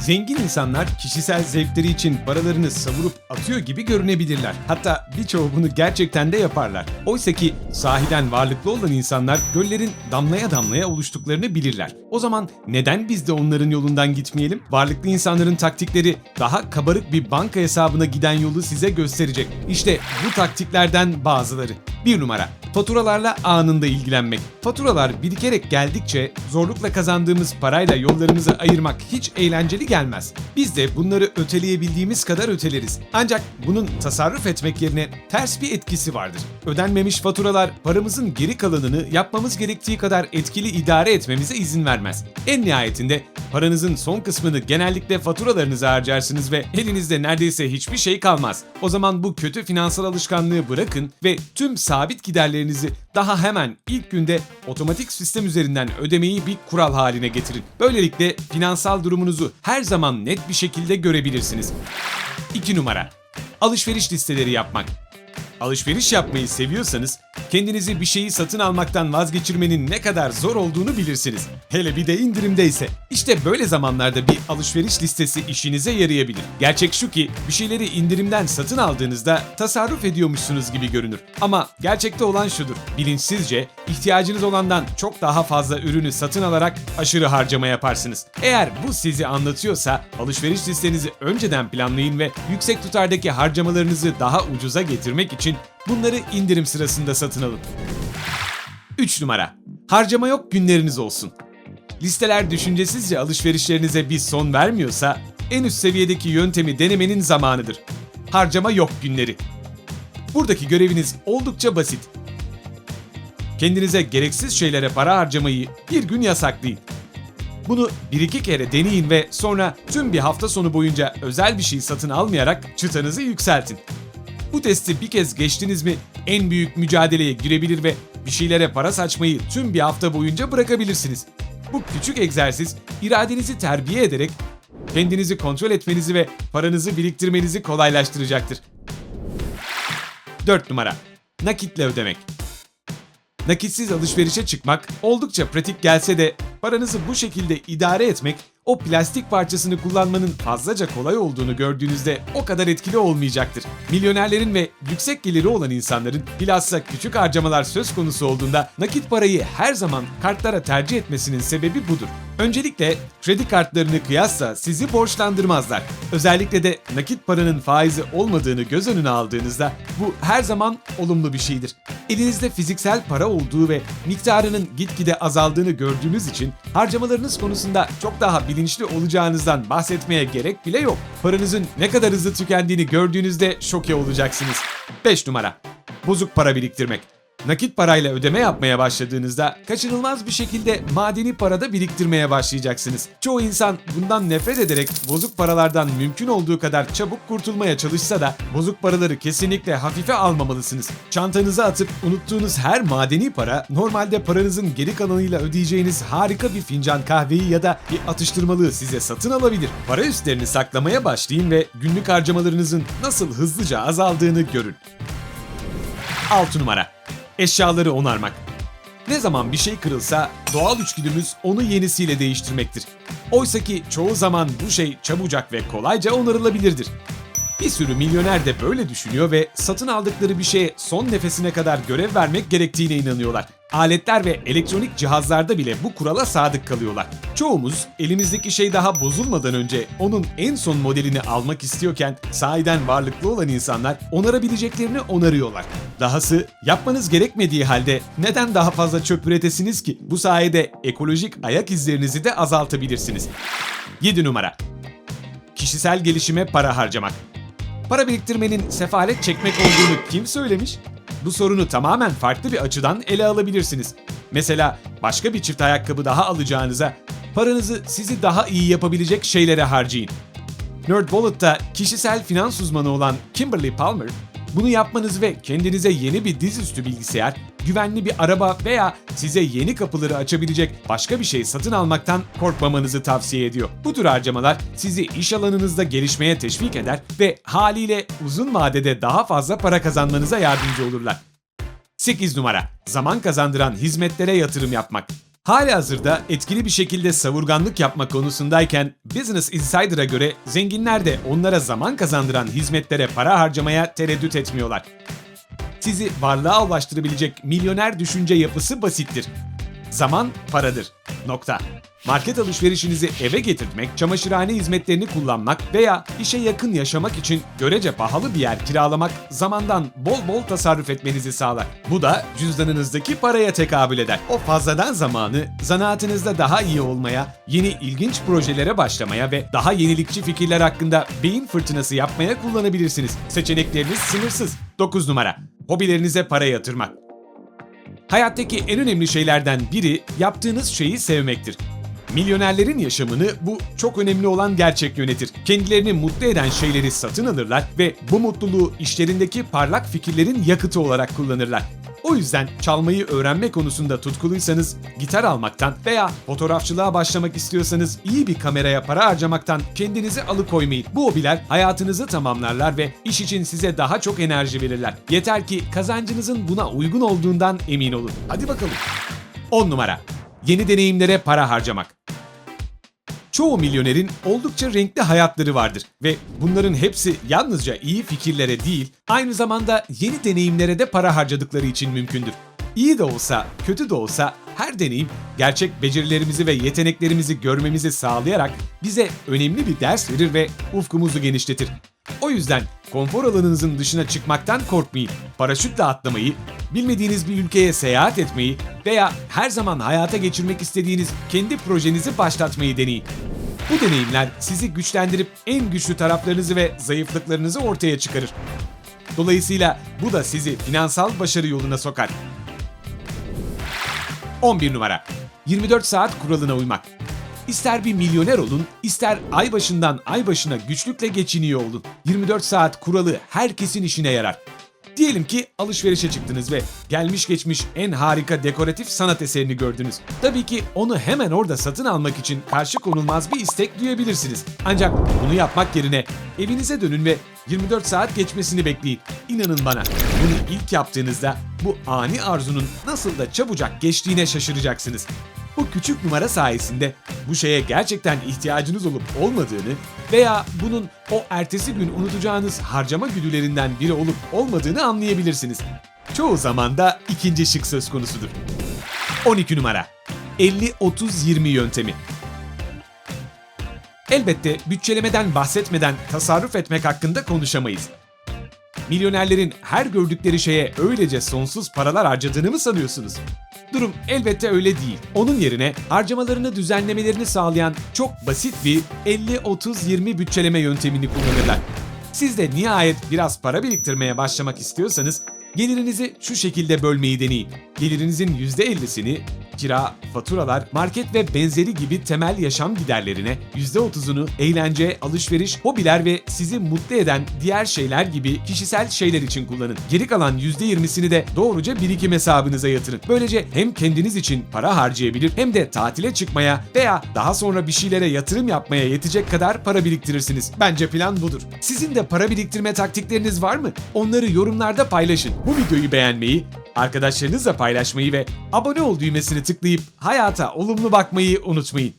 Zengin insanlar kişisel zevkleri için paralarını savurup atıyor gibi görünebilirler. Hatta birçoğu bunu gerçekten de yaparlar. Oysa ki sahiden varlıklı olan insanlar göllerin damlaya damlaya oluştuklarını bilirler. O zaman neden biz de onların yolundan gitmeyelim? Varlıklı insanların taktikleri daha kabarık bir banka hesabına giden yolu size gösterecek. İşte bu taktiklerden bazıları. Bir numara. Faturalarla anında ilgilenmek. Faturalar birikerek geldikçe zorlukla kazandığımız parayla yollarımızı ayırmak hiç eğlenceli gelmez. Biz de bunları öteleyebildiğimiz kadar öteleriz. Ancak bunun tasarruf etmek yerine ters bir etkisi vardır. Ödenmemiş faturalar paramızın geri kalanını yapmamız gerektiği kadar etkili idare etmemize izin vermez. En nihayetinde paranızın son kısmını genellikle faturalarınıza harcarsınız ve elinizde neredeyse hiçbir şey kalmaz. O zaman bu kötü finansal alışkanlığı bırakın ve tüm sabit giderlerinizi daha hemen ilk günde otomatik sistem üzerinden ödemeyi bir kural haline getirin. Böylelikle finansal durumunuzu her zaman net bir şekilde görebilirsiniz. 2 numara. Alışveriş listeleri yapmak. Alışveriş yapmayı seviyorsanız kendinizi bir şeyi satın almaktan vazgeçirmenin ne kadar zor olduğunu bilirsiniz. Hele bir de indirimdeyse. İşte böyle zamanlarda bir alışveriş listesi işinize yarayabilir. Gerçek şu ki bir şeyleri indirimden satın aldığınızda tasarruf ediyormuşsunuz gibi görünür. Ama gerçekte olan şudur. Bilinçsizce ihtiyacınız olandan çok daha fazla ürünü satın alarak aşırı harcama yaparsınız. Eğer bu sizi anlatıyorsa alışveriş listenizi önceden planlayın ve yüksek tutardaki harcamalarınızı daha ucuza getirmek için bunları indirim sırasında satın alın. 3 numara. Harcama yok günleriniz olsun. Listeler düşüncesizce alışverişlerinize bir son vermiyorsa en üst seviyedeki yöntemi denemenin zamanıdır. Harcama yok günleri. Buradaki göreviniz oldukça basit. Kendinize gereksiz şeylere para harcamayı bir gün yasaklayın. Bunu bir iki kere deneyin ve sonra tüm bir hafta sonu boyunca özel bir şey satın almayarak çıtanızı yükseltin. Bu testi bir kez geçtiniz mi en büyük mücadeleye girebilir ve bir şeylere para saçmayı tüm bir hafta boyunca bırakabilirsiniz. Bu küçük egzersiz iradenizi terbiye ederek kendinizi kontrol etmenizi ve paranızı biriktirmenizi kolaylaştıracaktır. 4 numara. Nakitle ödemek. Nakitsiz alışverişe çıkmak oldukça pratik gelse de paranızı bu şekilde idare etmek o plastik parçasını kullanmanın fazlaca kolay olduğunu gördüğünüzde o kadar etkili olmayacaktır. Milyonerlerin ve yüksek geliri olan insanların bilhassa küçük harcamalar söz konusu olduğunda nakit parayı her zaman kartlara tercih etmesinin sebebi budur. Öncelikle kredi kartlarını kıyasla sizi borçlandırmazlar. Özellikle de nakit paranın faizi olmadığını göz önüne aldığınızda bu her zaman olumlu bir şeydir. Elinizde fiziksel para olduğu ve miktarının gitgide azaldığını gördüğünüz için harcamalarınız konusunda çok daha bilinçli olacağınızdan bahsetmeye gerek bile yok. Paranızın ne kadar hızlı tükendiğini gördüğünüzde şoke olacaksınız. 5 numara. Bozuk para biriktirmek. Nakit parayla ödeme yapmaya başladığınızda kaçınılmaz bir şekilde madeni parada biriktirmeye başlayacaksınız. Çoğu insan bundan nefret ederek bozuk paralardan mümkün olduğu kadar çabuk kurtulmaya çalışsa da bozuk paraları kesinlikle hafife almamalısınız. Çantanıza atıp unuttuğunuz her madeni para normalde paranızın geri kalanıyla ödeyeceğiniz harika bir fincan kahveyi ya da bir atıştırmalığı size satın alabilir. Para üstlerini saklamaya başlayın ve günlük harcamalarınızın nasıl hızlıca azaldığını görün. 6 numara. Eşyaları onarmak. Ne zaman bir şey kırılsa doğal içgüdümüz onu yenisiyle değiştirmektir. Oysa ki çoğu zaman bu şey çabucak ve kolayca onarılabilirdir. Bir sürü milyoner de böyle düşünüyor ve satın aldıkları bir şeye son nefesine kadar görev vermek gerektiğine inanıyorlar. Aletler ve elektronik cihazlarda bile bu kurala sadık kalıyorlar. Çoğumuz elimizdeki şey daha bozulmadan önce onun en son modelini almak istiyorken sahiden varlıklı olan insanlar onarabileceklerini onarıyorlar. Dahası yapmanız gerekmediği halde neden daha fazla çöp üretesiniz ki? Bu sayede ekolojik ayak izlerinizi de azaltabilirsiniz. 7 numara. Kişisel gelişime para harcamak. Para biriktirmenin sefalet çekmek olduğunu kim söylemiş? Bu sorunu tamamen farklı bir açıdan ele alabilirsiniz. Mesela başka bir çift ayakkabı daha alacağınıza paranızı sizi daha iyi yapabilecek şeylere harcayın. NerdWallet'ta kişisel finans uzmanı olan Kimberly Palmer, bunu yapmanız ve kendinize yeni bir dizüstü bilgisayar, güvenli bir araba veya size yeni kapıları açabilecek başka bir şey satın almaktan korkmamanızı tavsiye ediyor. Bu tür harcamalar sizi iş alanınızda gelişmeye teşvik eder ve haliyle uzun vadede daha fazla para kazanmanıza yardımcı olurlar. 8 numara. Zaman kazandıran hizmetlere yatırım yapmak. Hali hazırda etkili bir şekilde savurganlık yapma konusundayken Business Insider'a göre zenginler de onlara zaman kazandıran hizmetlere para harcamaya tereddüt etmiyorlar. Sizi varlığa ulaştırabilecek milyoner düşünce yapısı basittir. Zaman paradır. Nokta. Market alışverişinizi eve getirtmek, çamaşırhane hizmetlerini kullanmak veya işe yakın yaşamak için görece pahalı bir yer kiralamak zamandan bol bol tasarruf etmenizi sağlar. Bu da cüzdanınızdaki paraya tekabül eder. O fazladan zamanı zanaatınızda daha iyi olmaya, yeni ilginç projelere başlamaya ve daha yenilikçi fikirler hakkında beyin fırtınası yapmaya kullanabilirsiniz. Seçenekleriniz sınırsız. 9 numara. Hobilerinize para yatırmak. Hayattaki en önemli şeylerden biri yaptığınız şeyi sevmektir. Milyonerlerin yaşamını bu çok önemli olan gerçek yönetir. Kendilerini mutlu eden şeyleri satın alırlar ve bu mutluluğu işlerindeki parlak fikirlerin yakıtı olarak kullanırlar. O yüzden çalmayı öğrenme konusunda tutkuluysanız gitar almaktan veya fotoğrafçılığa başlamak istiyorsanız iyi bir kameraya para harcamaktan kendinizi alıkoymayın. Bu hobiler hayatınızı tamamlarlar ve iş için size daha çok enerji verirler. Yeter ki kazancınızın buna uygun olduğundan emin olun. Hadi bakalım. 10 numara. Yeni deneyimlere para harcamak. Çoğu milyonerin oldukça renkli hayatları vardır ve bunların hepsi yalnızca iyi fikirlere değil, aynı zamanda yeni deneyimlere de para harcadıkları için mümkündür. İyi de olsa, kötü de olsa her deneyim gerçek becerilerimizi ve yeteneklerimizi görmemizi sağlayarak bize önemli bir ders verir ve ufkumuzu genişletir. O yüzden konfor alanınızın dışına çıkmaktan korkmayın. Paraşütle atlamayı, bilmediğiniz bir ülkeye seyahat etmeyi veya her zaman hayata geçirmek istediğiniz kendi projenizi başlatmayı deneyin. Bu deneyimler sizi güçlendirip en güçlü taraflarınızı ve zayıflıklarınızı ortaya çıkarır. Dolayısıyla bu da sizi finansal başarı yoluna sokar. 11 numara. 24 saat kuralına uymak. İster bir milyoner olun, ister ay başından ay başına güçlükle geçiniyor olun. 24 saat kuralı herkesin işine yarar. Diyelim ki alışverişe çıktınız ve gelmiş geçmiş en harika dekoratif sanat eserini gördünüz. Tabii ki onu hemen orada satın almak için karşı konulmaz bir istek duyabilirsiniz. Ancak bunu yapmak yerine evinize dönün ve 24 saat geçmesini bekleyin. İnanın bana bunu ilk yaptığınızda bu ani arzunun nasıl da çabucak geçtiğine şaşıracaksınız. Bu küçük numara sayesinde bu şeye gerçekten ihtiyacınız olup olmadığını veya bunun o ertesi gün unutacağınız harcama güdülerinden biri olup olmadığını anlayabilirsiniz. Çoğu zaman da ikinci şık söz konusudur. 12 numara 50-30-20 yöntemi Elbette bütçelemeden bahsetmeden tasarruf etmek hakkında konuşamayız. Milyonerlerin her gördükleri şeye öylece sonsuz paralar harcadığını mı sanıyorsunuz? Durum elbette öyle değil. Onun yerine harcamalarını düzenlemelerini sağlayan çok basit bir 50-30-20 bütçeleme yöntemini kullanırlar. Siz de nihayet biraz para biriktirmeye başlamak istiyorsanız gelirinizi şu şekilde bölmeyi deneyin. Gelirinizin %50'sini kira, faturalar, market ve benzeri gibi temel yaşam giderlerine, %30'unu eğlence, alışveriş, hobiler ve sizi mutlu eden diğer şeyler gibi kişisel şeyler için kullanın. Geri kalan %20'sini de doğruca birikim hesabınıza yatırın. Böylece hem kendiniz için para harcayabilir hem de tatile çıkmaya veya daha sonra bir şeylere yatırım yapmaya yetecek kadar para biriktirirsiniz. Bence plan budur. Sizin de para biriktirme taktikleriniz var mı? Onları yorumlarda paylaşın. Bu videoyu beğenmeyi, arkadaşlarınızla paylaşmayı ve abone ol düğmesini tıklayıp hayata olumlu bakmayı unutmayın.